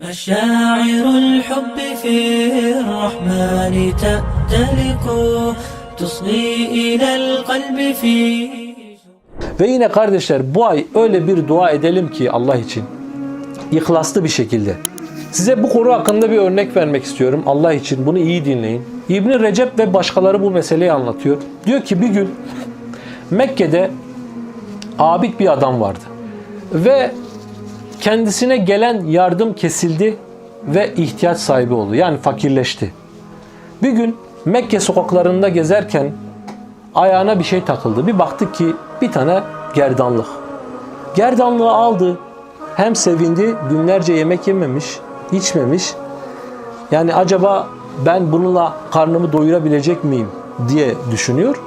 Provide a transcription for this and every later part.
مشاعر الحب في الرحمن تأتلك تصغي إلى القلب في Ve yine kardeşler bu ay öyle bir dua edelim ki Allah için. İhlaslı bir şekilde. Size bu konu hakkında bir örnek vermek istiyorum. Allah için bunu iyi dinleyin. İbn Recep ve başkaları bu meseleyi anlatıyor. Diyor ki bir gün Mekke'de abid bir adam vardı. Ve kendisine gelen yardım kesildi ve ihtiyaç sahibi oldu. Yani fakirleşti. Bir gün Mekke sokaklarında gezerken ayağına bir şey takıldı. Bir baktı ki bir tane gerdanlık. Gerdanlığı aldı. Hem sevindi, günlerce yemek yememiş, içmemiş. Yani acaba ben bununla karnımı doyurabilecek miyim diye düşünüyor.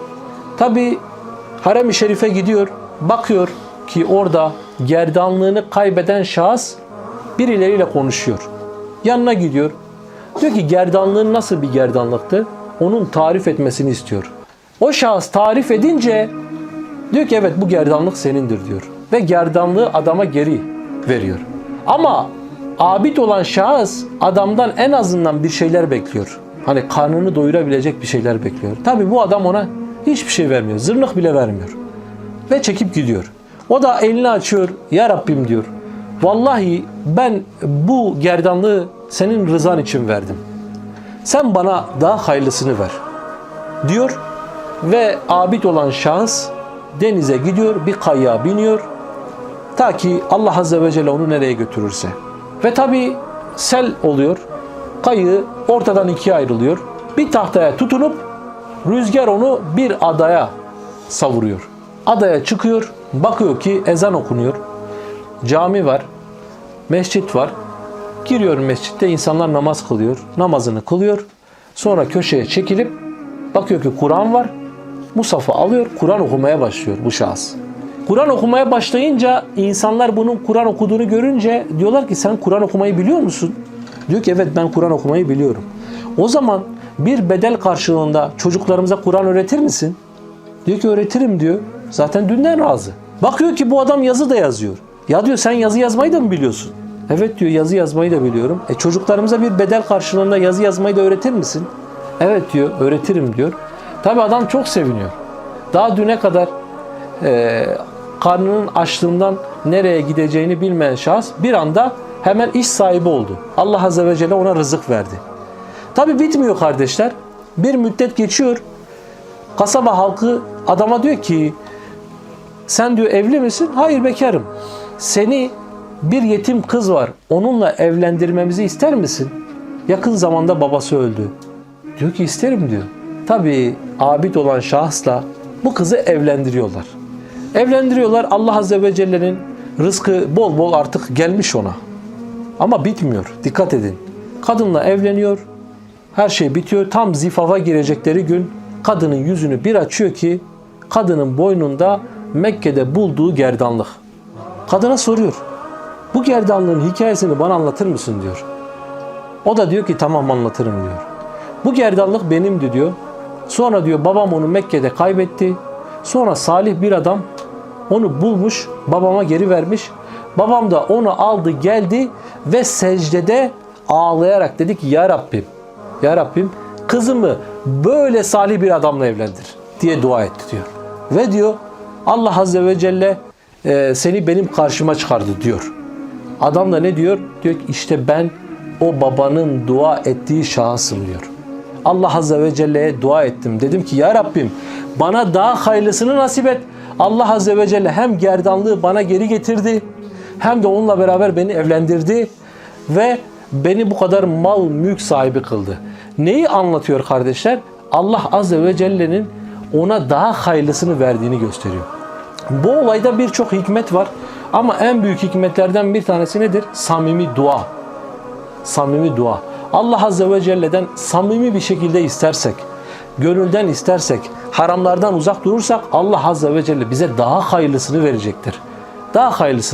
Tabi harem-i şerife gidiyor. Bakıyor ki orada gerdanlığını kaybeden şahıs birileriyle konuşuyor. Yanına gidiyor. Diyor ki gerdanlığın nasıl bir gerdanlıktı? Onun tarif etmesini istiyor. O şahıs tarif edince diyor ki evet bu gerdanlık senindir diyor. Ve gerdanlığı adama geri veriyor. Ama abid olan şahıs adamdan en azından bir şeyler bekliyor. Hani karnını doyurabilecek bir şeyler bekliyor. Tabi bu adam ona hiçbir şey vermiyor. Zırnık bile vermiyor. Ve çekip gidiyor. O da elini açıyor. Ya Rabbim diyor. Vallahi ben bu gerdanlığı senin rızan için verdim. Sen bana daha hayırlısını ver. Diyor ve abid olan şahıs denize gidiyor, bir kayığa biniyor. Ta ki Allah Azze ve Celle onu nereye götürürse. Ve tabi sel oluyor. Kayığı ortadan ikiye ayrılıyor. Bir tahtaya tutunup rüzgar onu bir adaya savuruyor. Adaya çıkıyor. Bakıyor ki ezan okunuyor. Cami var. Mescit var. Giriyor mescitte insanlar namaz kılıyor. Namazını kılıyor. Sonra köşeye çekilip bakıyor ki Kur'an var. Musaf'ı alıyor. Kur'an okumaya başlıyor bu şahıs. Kur'an okumaya başlayınca insanlar bunun Kur'an okuduğunu görünce diyorlar ki sen Kur'an okumayı biliyor musun? Diyor ki evet ben Kur'an okumayı biliyorum. O zaman bir bedel karşılığında çocuklarımıza Kur'an öğretir misin? Diyor ki öğretirim diyor. Zaten dünden razı. Bakıyor ki bu adam yazı da yazıyor. Ya diyor sen yazı yazmayı da mı biliyorsun? Evet diyor yazı yazmayı da biliyorum. E çocuklarımıza bir bedel karşılığında yazı yazmayı da öğretir misin? Evet diyor öğretirim diyor. Tabi adam çok seviniyor. Daha düne kadar e, karnının açlığından nereye gideceğini bilmeyen şahıs bir anda hemen iş sahibi oldu. Allah Azze ve Celle ona rızık verdi. Tabi bitmiyor kardeşler. Bir müddet geçiyor. Kasaba halkı adama diyor ki sen diyor evli misin? Hayır bekarım. Seni bir yetim kız var. Onunla evlendirmemizi ister misin? Yakın zamanda babası öldü. Diyor ki isterim diyor. Tabii abid olan şahısla bu kızı evlendiriyorlar. Evlendiriyorlar. Allah Azze ve Celle'nin rızkı bol bol artık gelmiş ona. Ama bitmiyor. Dikkat edin. Kadınla evleniyor. Her şey bitiyor. Tam zifafa girecekleri gün kadının yüzünü bir açıyor ki kadının boynunda Mekke'de bulduğu gerdanlık. Kadına soruyor. Bu gerdanlığın hikayesini bana anlatır mısın diyor. O da diyor ki tamam anlatırım diyor. Bu gerdanlık benimdi diyor. Sonra diyor babam onu Mekke'de kaybetti. Sonra salih bir adam onu bulmuş, babama geri vermiş. Babam da onu aldı geldi ve secdede ağlayarak dedi ki ya Rabbim, ya Rabbim kızımı böyle salih bir adamla evlendir diye dua etti diyor. Ve diyor Allah Azze ve Celle e, seni benim karşıma çıkardı diyor. Adam da ne diyor? Diyor ki işte ben o babanın dua ettiği şahısım diyor. Allah Azze ve Celle'ye dua ettim. Dedim ki ya Rabbim bana daha hayırlısını nasip et. Allah Azze ve Celle hem gerdanlığı bana geri getirdi hem de onunla beraber beni evlendirdi ve beni bu kadar mal mülk sahibi kıldı. Neyi anlatıyor kardeşler? Allah Azze ve Celle'nin ona daha hayırlısını verdiğini gösteriyor. Bu olayda birçok hikmet var ama en büyük hikmetlerden bir tanesi nedir? Samimi dua. Samimi dua. Allah Azze ve Celle'den samimi bir şekilde istersek, gönülden istersek, haramlardan uzak durursak Allah Azze ve Celle bize daha hayırlısını verecektir. Daha hayırlısını